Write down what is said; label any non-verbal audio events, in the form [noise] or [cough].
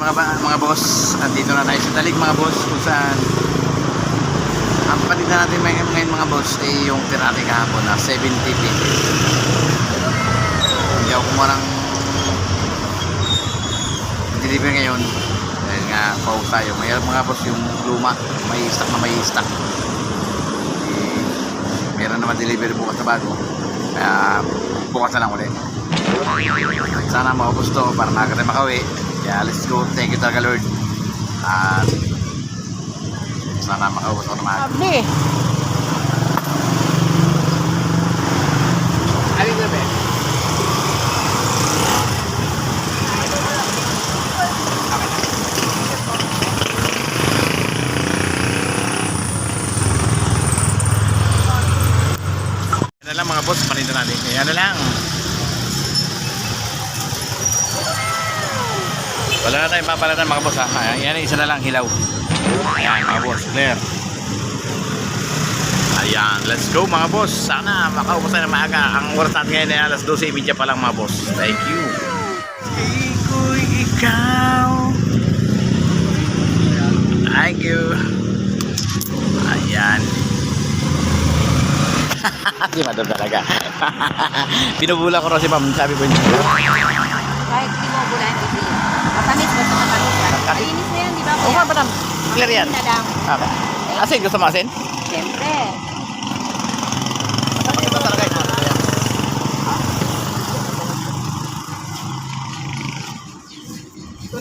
Mga, ba, mga boss, andito na tayo sa talig mga boss kung saan ang palitan natin ngayon, ngayon mga boss ay yung Ferrari kahapon na 70 pesos. Hindi ako kumuha ng deliver ngayon dahil nga paus tayo. Mayroon mga boss yung luma, may stock na may stock. Eh, meron naman delivery bukas na bago. Kaya bukas na lang ulit. Sana maubos to para maaga tayo makauwi. Kaya let's go. Thank you talaga Lord. At sana makaubos ako na maaga. Sabi. Alin? Yan na lang mga boss, panito natin. Yan na lang. Wala na tayong papalatan mga boss ha. Ayan, yan isa na lang hilaw. Ayan mga boss, clear. Ayan, let's go mga boss. Sana makaubos tayo na maaga. Ang oras natin ngayon ay alas 12.30 pa lang mga boss. Thank you. Iko'y ikaw. Thank you. Ayan. [laughs] Di madam talaga. [laughs] Pinubula ko raw si ma'am. Sabi ko niya. Kahit Mukha ba? Clear yan? Okay. Asin, gusto mo asin? Siyempre. Ito